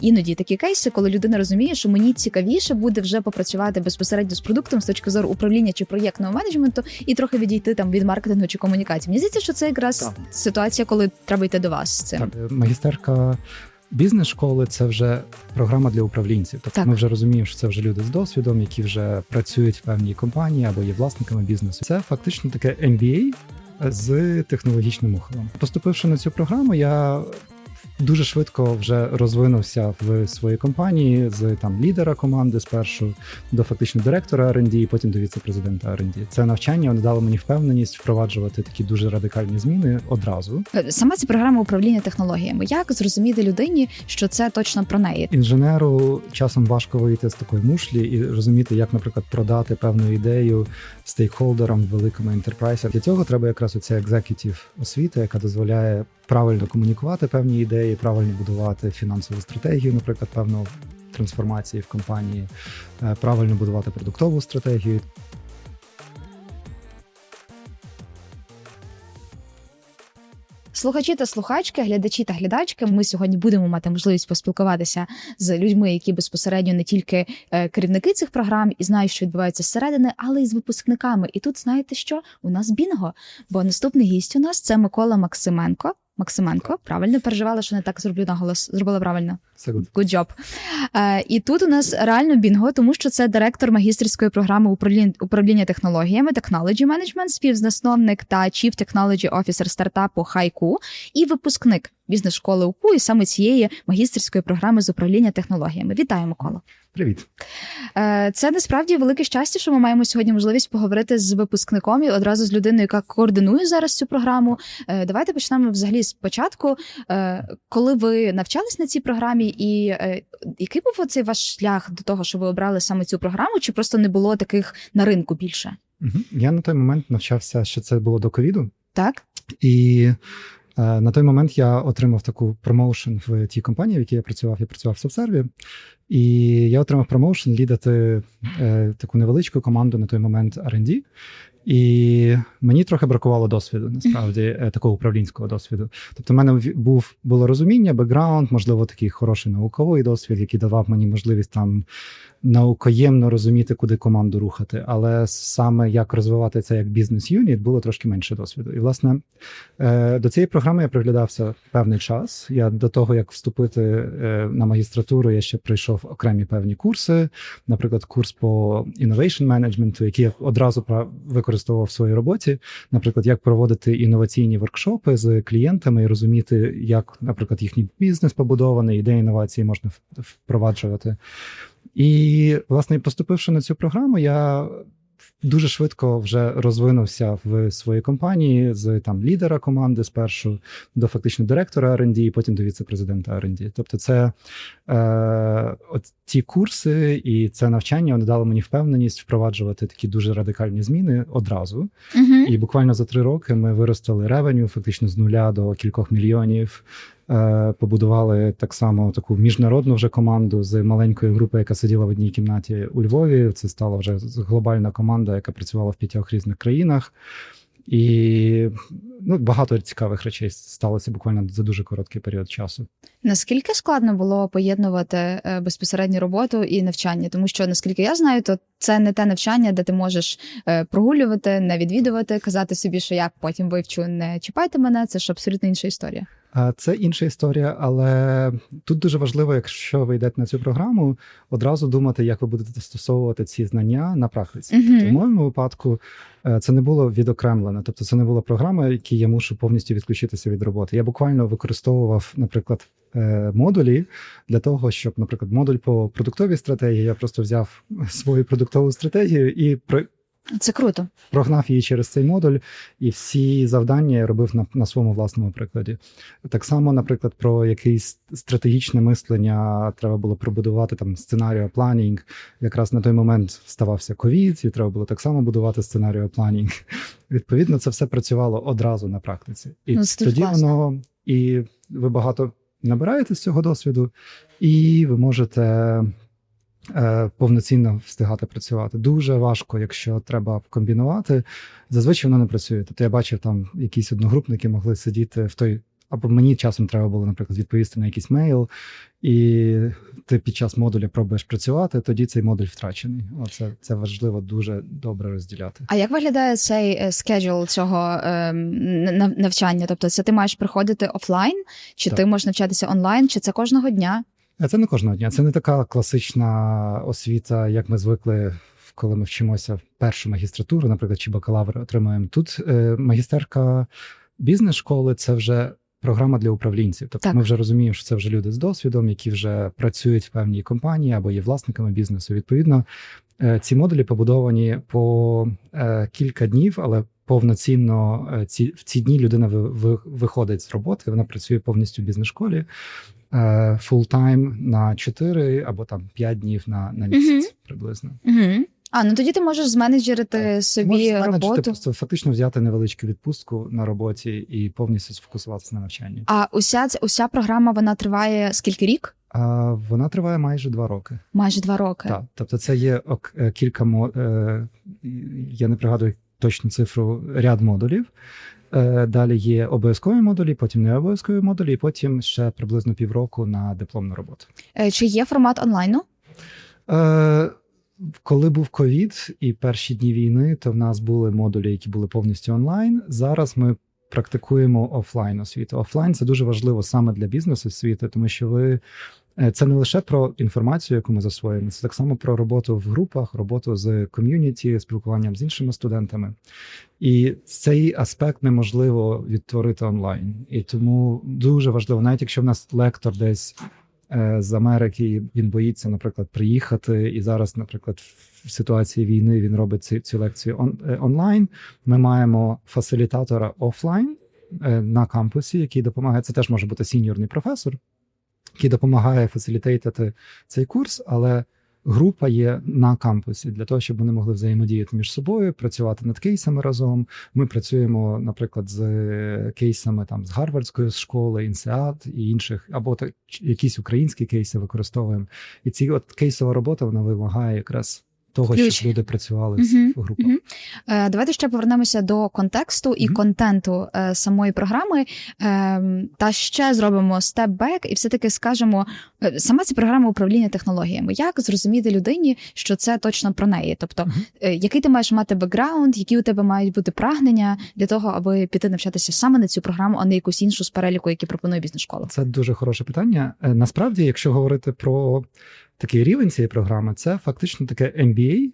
Іноді такі кейси, коли людина розуміє, що мені цікавіше буде вже попрацювати безпосередньо з продуктом з точки зору управління чи проєктного менеджменту, і трохи відійти там від маркетингу чи комунікації. Мені здається, що це якраз Так. ситуація, коли треба йти до вас з цим. Так, магістерка бізнес-школи це вже програма для управлінців. Тобто Так. ми вже розуміємо, що це вже люди з досвідом, які вже працюють в певній компанії або є власниками бізнесу. Це фактично таке MBA з технологічним ухилом. Поступивши на цю програму, я дуже швидко вже розвинувся в своїй компанії з там лідера команди спершу до фактично директора R&D, і потім до віце-президента R&D. Це навчання дало мені впевненість впроваджувати такі дуже радикальні зміни одразу. Е, Сама ця програма управління технологіями. Як зрозуміти людині, що це точно про неї? Інженеру часом важко вийти з такої мушлі і розуміти, як, наприклад, продати певну ідею стейкхолдерам великому ентерпрайсі. Для цього треба якраз оця екзекютів освіта, яка дозволяє правильно комунікувати певні ідеї, правильно будувати фінансову стратегію, наприклад, певну трансформації в компанії, е, правильно будувати продуктову стратегію. Слухачі та слухачки, глядачі та глядачки. Ми сьогодні будемо мати можливість поспілкуватися з людьми, які безпосередньо не тільки е, керівники цих програм і знають, що відбувається зсередини, але й з випускниками. І тут знаєте що? У нас бінго. Бо наступний гість у нас це Микола Максименко. Максименко, правильно переживала, що не так зроблю наголос. Зробила правильно. Good. Good job. Е, і тут у нас реально бінго, тому що це директор магістерської програми управління, управління технологіями Technology Management, співзасновник та Chief Technology Officer стартапу Хайку і випускник бізнес-школи УКУ і саме цієї магістерської програми з управління технологіями. Вітаю, Микола. Привіт. Е, Це насправді велике щастя, що ми маємо сьогодні можливість поговорити з випускником і одразу з людиною, яка координує зараз цю програму. Е, Давайте почнемо взагалі спочатку. Е, Коли ви навчались на цій програмі, і е, який був оцей ваш шлях до того, що ви обрали саме цю програму, чи просто не було таких на ринку більше? Я на той момент навчався, що це було до ковіду. Так? І е, на той момент я отримав таку промоушен в тій компанії, в якій я працював. Я працював в Subserve, і я отримав промоушен лідати е, таку невеличку команду на той момент R&D. І мені трохи бракувало досвіду, насправді, е, такого управлінського досвіду. Тобто, в мене був було розуміння, бекграунд, можливо, такий хороший науковий досвід, який давав мені можливість там наукоємно розуміти, куди команду рухати. Але саме як розвивати це як бізнес-юніт, було трошки менше досвіду. І, власне, е, до цієї програми я приглядався певний час. Я до того, як вступити е, на магістратуру, я ще пройшов окремі певні курси, наприклад, курс по innovation management, який я одразу пра- використовував в своїй роботі. Наприклад, як проводити інноваційні воркшопи з клієнтами і розуміти, як, наприклад, їхній бізнес побудований, де інновації можна впроваджувати. І, власне, поступивши на цю програму, я дуже швидко вже розвинувся в своїй компанії з там лідера команди спершу до фактично директора R&D, і потім до віце-президента R&D. Тобто, це е, от ті курси і це навчання вони дало мені впевненість впроваджувати такі дуже радикальні зміни одразу. Угу. І буквально за три роки ми виростили ревеню фактично з нуля до кількох мільйонів. Е, Побудували так само таку міжнародну вже команду з маленької групи, яка сиділа в одній кімнаті у Львові. Це стала вже глобальна команда, яка працювала в п'ятьох різних країнах. І ну, багато цікавих речей сталося буквально за дуже короткий період часу. Наскільки складно було поєднувати е, безпосередню роботу і навчання? Тому що наскільки я знаю, то це не те навчання, де ти можеш е, прогулювати, не відвідувати, казати собі, що я потім вивчу, не чіпайте мене. Це ж абсолютно інша історія. Це інша історія, але тут дуже важливо, якщо ви йдете на цю програму, одразу думати, як ви будете застосовувати ці знання на практиці. Мгм. Тобто, в моєму випадку е, це не було відокремлено, тобто це не була програма, які я мушу повністю відключитися від роботи. Я буквально використовував, наприклад, е, модулі для того, щоб, наприклад, модуль по продуктовій стратегії, я просто взяв свою продуктову стратегію і Це круто. прогнав її через цей модуль, і всі завдання я робив на, на своєму власному прикладі. Так само, наприклад, про якесь стратегічне мислення треба було пробудувати там сценаріо планінг. Якраз на той момент ставався ковід, і треба було так само будувати сценаріо планінг. Відповідно, це все працювало одразу на практиці. І Ну, тоді класно. воно і ви багато набираєте з цього досвіду, і ви можете повноцінно встигати працювати. Дуже важко, якщо треба комбінувати. Зазвичай воно не працює. Тобто я бачив там якісь одногрупники могли сидіти в той або мені часом треба було, наприклад, відповісти на якийсь мейл, і ти під час модуля пробуєш працювати, тоді цей модуль втрачений. Оце це важливо дуже добре розділяти. А як виглядає цей скеджул цього е, навчання? Тобто, це ти маєш приходити офлайн, чи так. ти можеш навчатися онлайн, чи це кожного дня? Це не кожного дня. Це не така класична освіта, як ми звикли. Коли ми вчимося першу магістратуру, наприклад, чи бакалавр отримуємо тут. Е, магістерка бізнес-школи це вже програма для управлінців. Тобто так. ми вже розуміємо, що це вже люди з досвідом, які вже працюють в певній компанії або є власниками бізнесу. Відповідно, е, ці модулі побудовані по е, кілька днів, але повноцінно е, ці в ці дні людина виходить з роботи. Вона працює повністю в бізнес-школі фултайм на 4 або там 5 днів на на місяць угу. приблизно. Угу. А ну тоді ти можеш зменеджерити собі можеш роботу. просто фактично взяти невеличку відпустку на роботі і повністю сфокусуватися на навчанні. А уся уся програма вона триває скільки рік? А, Вона триває майже два роки. Майже два роки. Так, тобто це є е, кілька мо е, я не пригадую точну цифру ряд модулів. Е, далі є обов'язкові модулі, потім не обов'язкові модулі, і потім ще приблизно півроку на дипломну роботу. Чи є формат онлайну? Е, коли був ковід і перші дні війни, то в нас були модулі, які були повністю онлайн. Зараз ми практикуємо офлайн освіту. Офлайн це дуже важливо саме для бізнесу освіти, тому що ви е, це не лише про інформацію, яку ми засвоїмо, це так само про роботу в групах, роботу з ком'юніті, спілкуванням з іншими студентами. І цей аспект неможливо відтворити онлайн. І тому дуже важливо, навіть якщо в нас лектор десь Е, з Америки. Він боїться, наприклад, приїхати. І зараз, наприклад, в ситуації війни він робить цю, цю лекцію он, е, онлайн. Ми маємо фасилітатора офлайн е, на кампусі, який допомагає. Це теж може бути сіньорний професор, який допомагає фасилітейтити цей курс, але група є на кампусі для того, щоб вони могли взаємодіяти між собою, працювати над кейсами разом. Ми працюємо, наприклад, з кейсами там з Гарвардської школи, інсеат і інших, або так якісь українські кейси використовуємо. І ці от кейсова робота вона вимагає якраз того, Ключ. щоб люди працювали uh-huh. в групах. Uh-huh. Давайте ще повернемося до контексту і uh-huh. контенту е, самої програми. Е, та ще зробимо степ-бек і все-таки скажемо е, сама ця програма управління технологіями. Як зрозуміти людині, що це точно про неї? Тобто, який ти маєш мати бекграунд, які у тебе мають бути прагнення для того, аби піти навчатися саме на цю програму, а не якусь іншу з переліку, які пропонує бізнес-школа? Це дуже хороше питання. Насправді, якщо говорити про такий рівень цієї програми це фактично таке MBA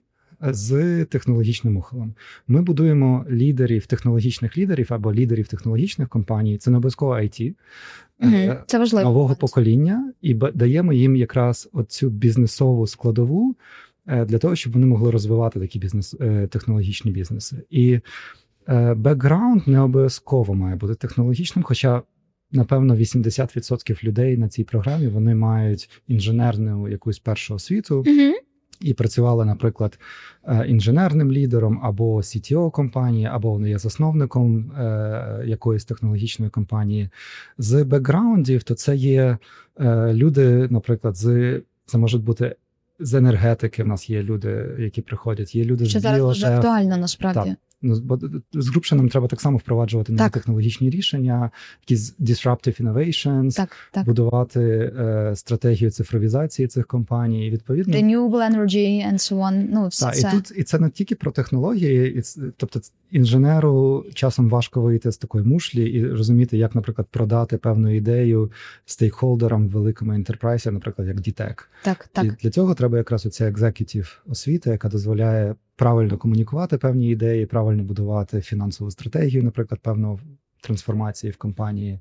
з технологічним ухилом. Ми будуємо лідерів, технологічних лідерів або лідерів технологічних компаній. Це не обов'язково IT, угу, це важливо. нового покоління, і даємо їм якраз оцю бізнесову складову е, для того, щоб вони могли розвивати такі бізнес е, технологічні бізнеси. І бекграунд не обов'язково має бути технологічним, хоча напевно 80% людей на цій програмі вони мають інженерну якусь першу освіту. uh І працювали, наприклад, е, інженерним лідером або CTO компанії, або вони є засновником е, якоїсь технологічної компанії. З бекграундів, то це є е, люди, наприклад, з це можуть бути з енергетики. В нас є люди, які приходять. Є люди Чи з зараз дуже актуально насправді. Так. Ну, бо з грубше нам треба так само впроваджувати нові технологічні рішення, якісь disruptive innovations, так, так. будувати е, стратегію цифровізації цих компаній. І відповідно Renewable energy and so on. Ну, все так, це. і тут і це не тільки про технології, і, тобто інженеру часом важко вийти з такої мушлі і розуміти, як, наприклад, продати певну ідею стейкхолдерам в великому ентерпрайсі, наприклад, як DTEC. Так, так. І для цього треба якраз оця екзекютів освіта, яка дозволяє правильно комунікувати певні ідеї, правильно будувати фінансову стратегію, наприклад, певну трансформації в компанії,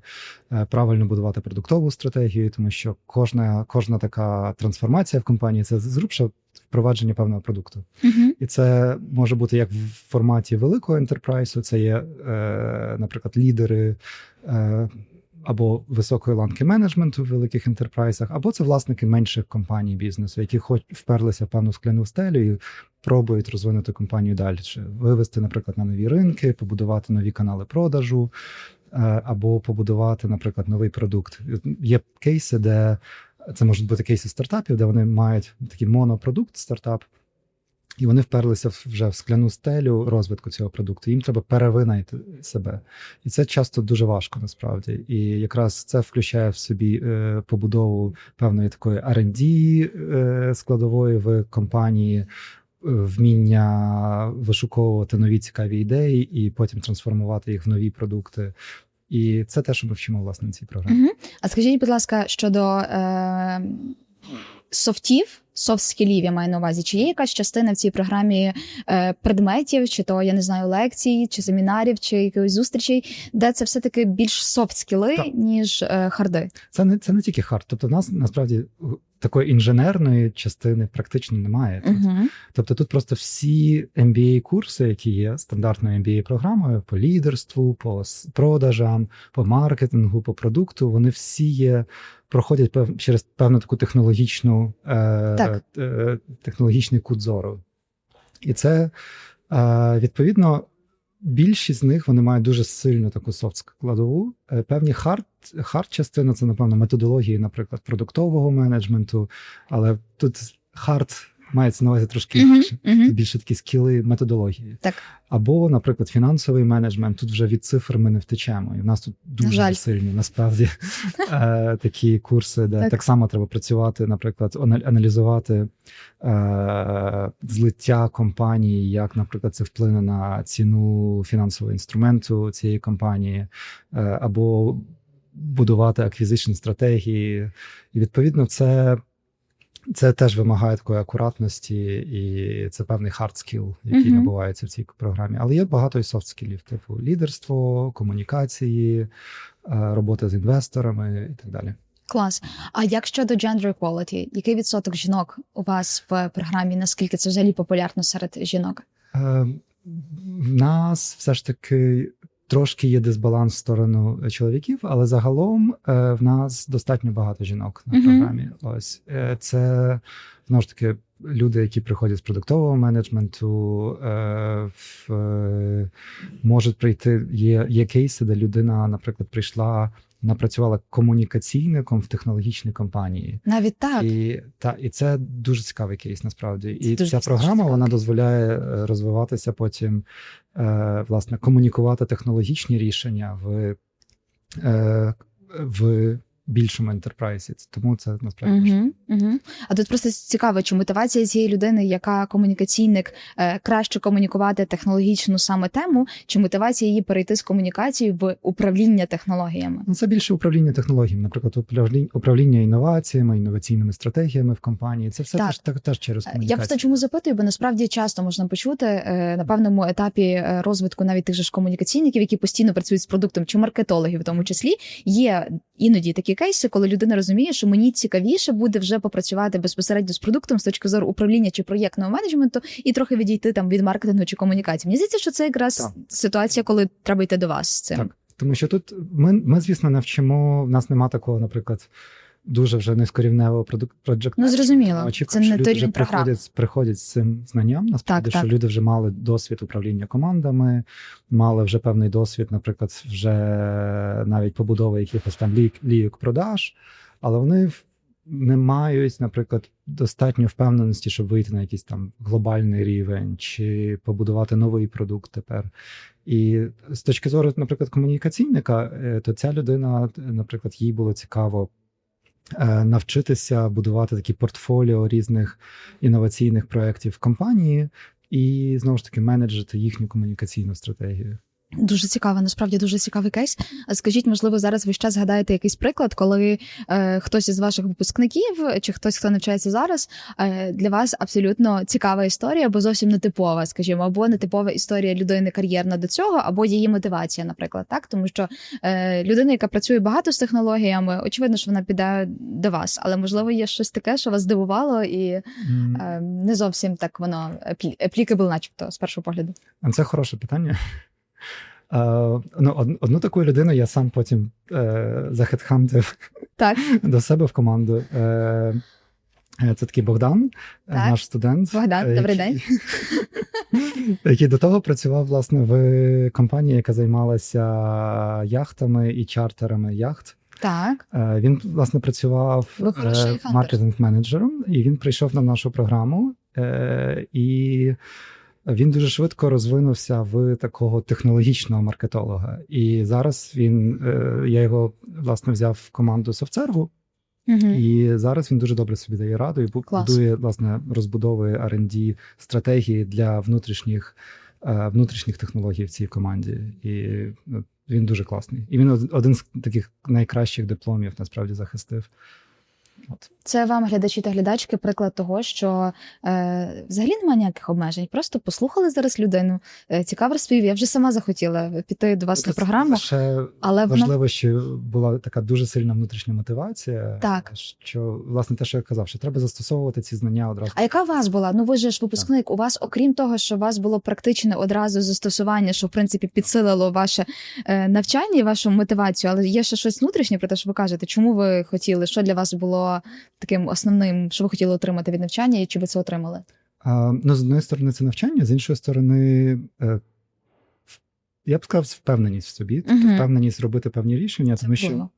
е, правильно будувати продуктову стратегію, тому що кожна кожна така трансформація в компанії це зрубше впровадження певного продукту. Uh-huh. І це може бути як в форматі великого ентерпрайсу, це є, е, наприклад, лідери. Е, або високої ланки менеджменту в великих ентерпрайзах, або це власники менших компаній бізнесу, які хоч вперлися в певну скляну стелю і пробують розвинути компанію далі, вивести, наприклад, на нові ринки, побудувати нові канали продажу, е, або побудувати, наприклад, новий продукт. Є кейси, де це можуть бути кейси стартапів, де вони мають такий монопродукт стартап. І вони вперлися вже в скляну стелю розвитку цього продукту. Їм треба перевинайти себе, і це часто дуже важко насправді. І якраз це включає в собі е, побудову певної такої R&D е, складової в компанії, вміння вишуковувати нові цікаві ідеї і потім трансформувати їх в нові продукти. І це те, що ми вчимо власне на цій програмі. Угу. А скажіть, будь ласка, щодо е, софтів, софт-скілів, я маю на увазі, чи є якась частина в цій програмі е, предметів, чи то я не знаю лекцій, чи семінарів, чи якихось зустрічей, де це все таки більш софт-скіли, ніж е, харди? Це не це не тільки хард. Тобто, у нас насправді такої інженерної частини практично немає. Тут. Угу. Тобто тут просто всі mba курси які є стандартною mba програмою по лідерству, по продажам, по маркетингу, по продукту, вони всі є. Проходять пев, через певну таку технологічну е, е, технологічний кут зору. І це е, відповідно більшість з них вони мають дуже сильну таку софт складову. Е, певні хард хард частина це, напевно, методології, наприклад, продуктового менеджменту, але тут хард мається на увазі трошки. Uh-huh, uh-huh. більше такі скіли методології. Так. Або, наприклад, фінансовий менеджмент. Тут вже від цифр ми не втечемо. І в нас тут дуже Жаль. сильні насправді е, такі курси, де так. так само треба працювати, наприклад, аналізувати е, злиття компанії, як, наприклад, це вплине на ціну фінансового інструменту цієї компанії, е, або будувати acquisition стратегії. І відповідно це. Це теж вимагає такої акуратності, і це певний хард скіл, який uh-huh. набувається в цій програмі. Але є багато і софт скілів, типу лідерство, комунікації, е, робота з інвесторами і так далі. Клас. А як щодо gender equality, який відсоток жінок у вас в програмі? Наскільки це взагалі популярно серед жінок? Е, в нас все ж таки Трошки є дисбаланс в сторону чоловіків, але загалом е, в нас достатньо багато жінок на програмі. Uh-huh. Ось е, це знову ж таки люди, які приходять з продуктового менеджменту, е, в, е, можуть прийти. Є є кейси, де людина, наприклад, прийшла напрацювала комунікаційником в технологічній компанії. Навіть так. І та, і це дуже цікавий кейс, насправді. І дуже ця програма вона дозволяє е, розвиватися потім, е, власне, комунікувати технологічні рішення в. Е, в більшому ентерпрайзі. Тому це насправді. Угу, угу. А тут просто цікаво, чи мотивація цієї людини, яка комунікаційник е, краще комунікувати технологічну саме тему, чи мотивація її перейти з комунікації в управління технологіями? Ну, це більше управління технологіями, наприклад, управління, інноваціями, інноваційними стратегіями в компанії. Це все теж так, теж через комунікацію. Я просто чому запитую, бо насправді часто можна почути е, на певному етапі е, розвитку навіть тих же ж комунікаційників, які постійно працюють з продуктом, чи маркетологів, в тому числі є іноді такі кейси, коли людина розуміє, що мені цікавіше буде вже попрацювати безпосередньо з продуктом з точки зору управління чи проєктного менеджменту, і трохи відійти там від маркетингу чи комунікації. Мені здається, що це якраз так. ситуація, коли треба йти до вас з цим. Так, тому що тут ми, ми звісно, навчимо. В нас нема такого, наприклад. Дуже вже низькорівневого проджект. Ну, зрозуміло. Це не люди приходять, приходять з цим знанням. Насправді, так, що так. люди вже мали досвід управління командами, мали вже певний досвід, наприклад, вже навіть побудови якихось там лійок продаж, але вони не мають, наприклад, достатньо впевненості, щоб вийти на якийсь там глобальний рівень чи побудувати новий продукт тепер. І з точки зору, наприклад, комунікаційника, е, то ця людина, наприклад, їй було цікаво. Е, навчитися будувати такі портфоліо різних інноваційних проєктів компанії і знову ж таки менеджити їхню комунікаційну стратегію. Дуже цікаво, насправді дуже цікавий кейс. Скажіть, можливо, зараз ви ще згадаєте якийсь приклад, коли е, хтось із ваших випускників чи хтось, хто навчається зараз, е, для вас абсолютно цікава історія, або зовсім не типова, скажімо, або не типова історія людини кар'єрна до цього, або її мотивація, наприклад, так тому що е, людина, яка працює багато з технологіями, очевидно, що вона піде до вас, але можливо є щось таке, що вас здивувало, і е, не зовсім так воно applicable начебто, з першого погляду. Це хороше питання. Ну, Одну таку людину я сам потім е, захедхантив так. до себе в команду. Е, е Це такий Богдан, е, так. наш студент. Богдан, який, добрий день. Який до того працював власне в компанії, яка займалася яхтами і чартерами яхт. Так. Він власне працював маркетинг-менеджером, і він прийшов на нашу програму Е, І він дуже швидко розвинувся в такого технологічного маркетолога. І зараз він е, я його власне взяв в команду SoftServe, Угу. і зараз він дуже добре собі дає раду і будує власне розбудовує R&D стратегії для внутрішніх, е, внутрішніх технологій в цій команді. І ну, він дуже класний. І він од- один з таких найкращих дипломів насправді захистив. От. Це вам, глядачі та глядачки, приклад того, що е, взагалі немає ніяких обмежень. Просто послухали зараз людину, е, цікаво розповів. Я вже сама захотіла піти до вас на програму, Ще але вона важливо, що була така дуже сильна внутрішня мотивація. Так. Що власне те, що я казав, що треба застосовувати ці знання одразу. А яка у вас була? Ну ви же ж випускник. У вас, окрім того, що у вас було практичне одразу застосування, що в принципі підсилило ваше е, навчання і вашу мотивацію, але є ще щось внутрішнє про те, що ви кажете, чому ви хотіли, що для вас було таким основним, що ви хотіли отримати від навчання, і чи ви це отримали? А, ну, з однієї сторони, це навчання, з іншої сторони, е, я б сказав, впевненість в собі, тобто впевненість робити певні рішення, Це тому що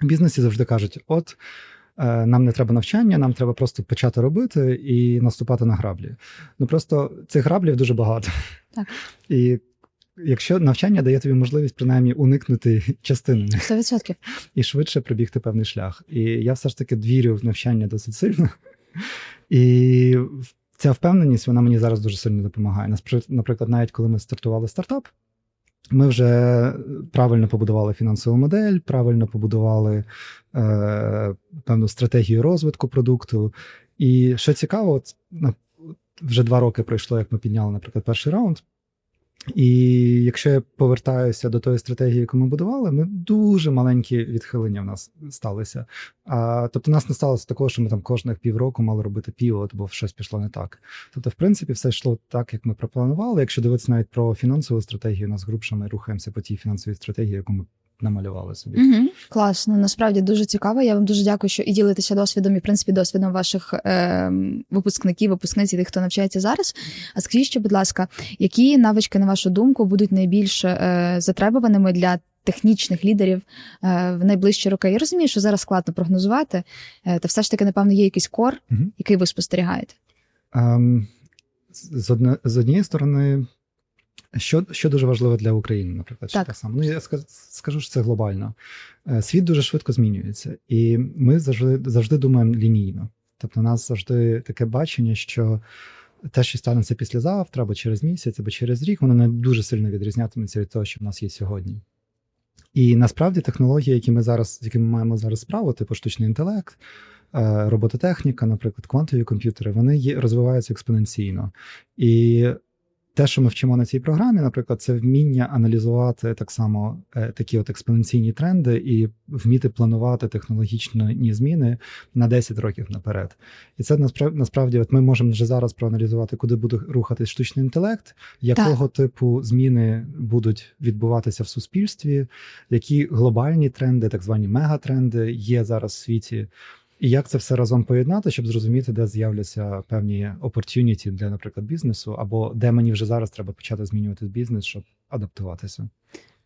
в бізнесі завжди кажуть: от е, нам не треба навчання, нам треба просто почати робити і наступати на граблі. Ну просто цих граблів дуже багато. Так. І якщо навчання дає тобі можливість принаймні уникнути частини 100%. і швидше пробігти певний шлях. І я все ж таки вірю в навчання досить сильно. І ця впевненість вона мені зараз дуже сильно допомагає. Наприклад, навіть коли ми стартували стартап, ми вже правильно побудували фінансову модель, правильно побудували е, певну стратегію розвитку продукту. І що цікаво, вже два роки пройшло, як ми підняли, наприклад, перший раунд. І якщо я повертаюся до тої стратегії, яку ми будували, ми дуже маленькі відхилення в нас сталися. А, тобто, нас не сталося такого, що ми там кожних півроку мали робити півот, бо щось пішло не так. Тобто, в принципі, все йшло так, як ми пропланували. Якщо дивитися навіть про фінансову стратегію, у нас грубше ми рухаємося по тій фінансовій стратегії, яку ми намалювали собі. Угу. Класно, насправді дуже цікаво. Я вам дуже дякую, що і ділитеся досвідом, і в принципі досвідом ваших е, випускників, випускниць і тих, хто навчається зараз. А скажіть, ще, будь ласка, які навички, на вашу думку, будуть найбільш е, затребуваними для технічних лідерів е, в найближчі роки? Я розумію, що зараз складно прогнозувати, е, та все ж таки, напевно, є якийсь кор, Мгм. який ви спостерігаєте. З, з одне- з однієї сторони, що, що дуже важливо для України, наприклад, Так. так само. Ну, я скажу, що це глобально. Е, Світ дуже швидко змінюється, і ми завжди, завжди думаємо лінійно. Тобто, у нас завжди таке бачення, що те, що станеться післязавтра, або через місяць, або через рік, воно не дуже сильно відрізнятиметься від того, що в нас є сьогодні. І насправді технології, які ми зараз, з якими ми маємо зараз справу, типу штучний інтелект, е, робототехніка, наприклад, квантові комп'ютери, вони розвиваються експоненційно. І те, що ми вчимо на цій програмі, наприклад, це вміння аналізувати так само е, такі от експоненційні тренди і вміти планувати технологічні зміни на 10 років наперед. І це насправді, от ми можемо вже зараз проаналізувати, куди буде рухатись штучний інтелект, якого типу зміни будуть відбуватися в суспільстві, які глобальні тренди, так звані мегатренди, є зараз в світі. І як це все разом поєднати, щоб зрозуміти, де з'являться певні opportunity для, наприклад, бізнесу, або де мені вже зараз треба почати змінювати бізнес, щоб адаптуватися.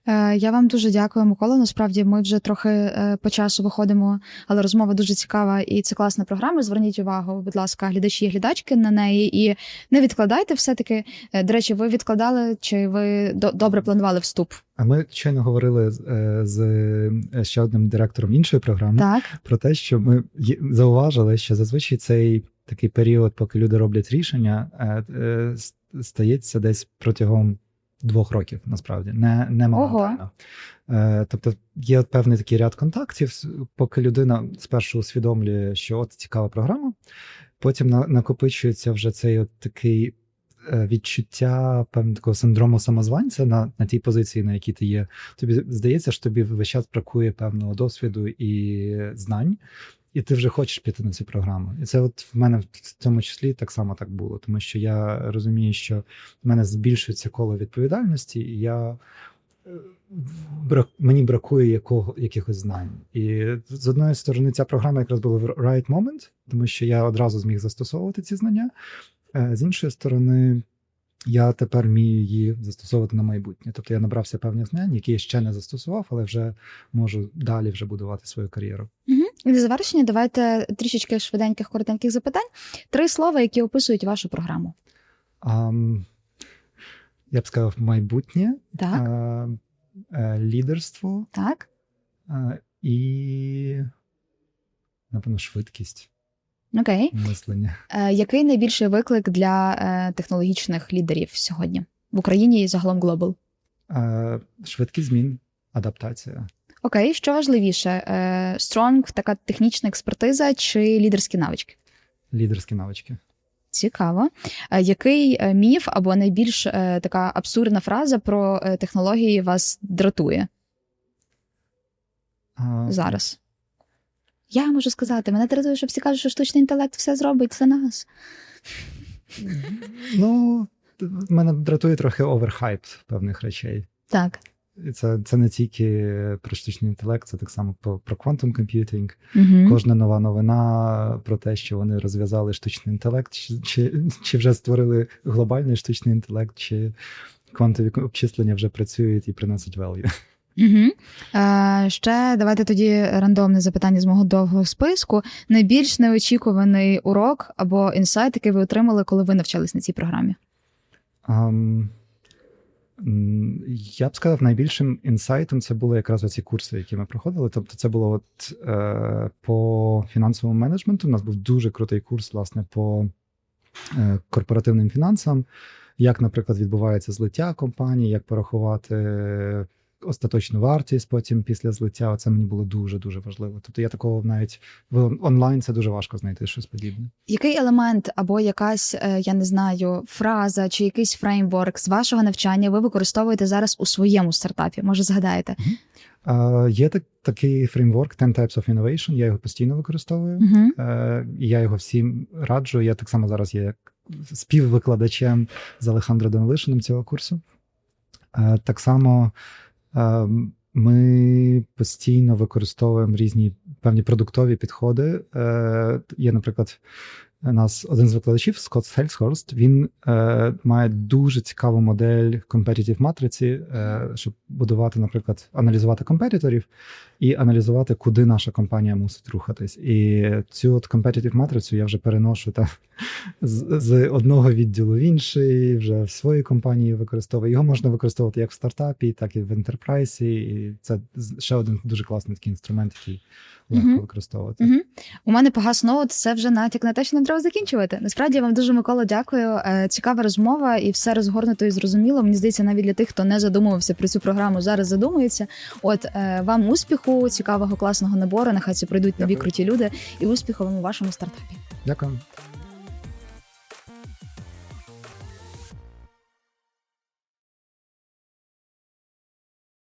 Е, Я вам дуже дякую, Микола. Насправді ми вже трохи е, по часу виходимо, але розмова дуже цікава і це класна програма. Зверніть увагу, будь ласка, глядачі і глядачки на неї. І не відкладайте все-таки. Е, До речі, ви відкладали чи ви до- добре планували вступ? А ми щойно говорили з, ще одним директором іншої програми Так, про те, що ми зауважили, що зазвичай цей такий період, поки люди роблять рішення, стається десь протягом двох років, насправді, не, не моментально. Е, Тобто є певний такий ряд контактів, поки людина спершу усвідомлює, що от цікава програма, потім на- накопичується вже цей от такий е, відчуття певного такого синдрому самозванця на, на тій позиції, на якій ти є. Тобі здається, що тобі весь час бракує певного досвіду і знань, і ти вже хочеш піти на цю програму. І це от в мене в цьому числі так само так було, тому що я розумію, що в мене збільшується коло відповідальності, і я. е, брак- Мені бракує якого, якихось знань. І з одної сторони, ця програма якраз була в right moment, тому що я одразу зміг застосовувати ці знання. Е, З іншої сторони, я тепер вмію її застосовувати на майбутнє. Тобто я набрався певних знань, які я ще не застосував, але вже можу далі вже будувати свою кар'єру. І завершення давайте трішечки швиденьких коротеньких запитань. Три слова, які описують вашу програму. Ам, я б сказав, майбутнє, Так, е, лідерство так. е, і, напевно, швидкість Окей. мислення. Е, який найбільший виклик для е, технологічних лідерів сьогодні в Україні і загалом глобал? Е, швидкість змін, адаптація. Окей, що важливіше? Е, стронг, така технічна експертиза чи лідерські навички? Лідерські навички. Цікаво. Е, Який е, міф або найбільш така абсурдна фраза про технології вас дратує А, зараз? Я можу сказати, мене дратує, що всі кажуть, що штучний інтелект все зробить за нас. Ну, мене дратує трохи оверхайп певних речей. Так. Це, це не тільки про штучний інтелект, це так само про, про quantum computing. Угу. Кожна нова новина про те, що вони розв'язали штучний інтелект, чи, чи, чи вже створили глобальний штучний інтелект, чи квантові обчислення вже працюють і приносять value. Угу. Е, ще давайте тоді рандомне запитання з мого довгого списку. Найбільш неочікуваний урок або інсайт, який ви отримали, коли ви навчались на цій програмі? Um, я б сказав, найбільшим інсайтом це були якраз оці курси, які ми проходили. Тобто, це було от е, по фінансовому менеджменту. У нас був дуже крутий курс, власне, по е, корпоративним фінансам, як, наприклад, відбувається злиття компанії, як порахувати остаточну вартість потім після злиття. Це мені було дуже дуже важливо. Тобто я такого навіть в онлайн це дуже важко знайти щось подібне. Який елемент або якась, е, я не знаю, фраза чи якийсь фреймворк з вашого навчання ви використовуєте зараз у своєму стартапі? Може, згадаєте? Е, є так, такий фреймворк 10 Types of Innovation, я його постійно використовую. Е, і я його всім раджу. Я так само зараз є співвикладачем з Алехандро Демолишином цього курсу. Е, Так само ми постійно використовуємо різні певні продуктові підходи. Е, Є, наприклад, нас один з викладачів, Скотт Хельсхорст, він е, має дуже цікаву модель competitive матриці, е, щоб будувати, наприклад, аналізувати компетиторів і аналізувати, куди наша компанія мусить рухатись. І цю от competitive матрицю я вже переношу та, з, з одного відділу в інший, вже в своїй компанії використовую. Його можна використовувати як в стартапі, так і в ентерпрайсі. І це ще один дуже класний такий інструмент, який легко Мгм. використовувати. Угу. У мене погас ноут, це вже натяк на те, що не треба закінчувати. Насправді я вам дуже Микола дякую. Е, Цікава розмова і все розгорнуто і зрозуміло. Мені здається, навіть для тих, хто не задумувався про цю програму, зараз задумується. От е, вам успіху, цікавого класного набору. Нехай це пройдуть нові круті люди, і успіху вам у вашому стартапі. Дякую.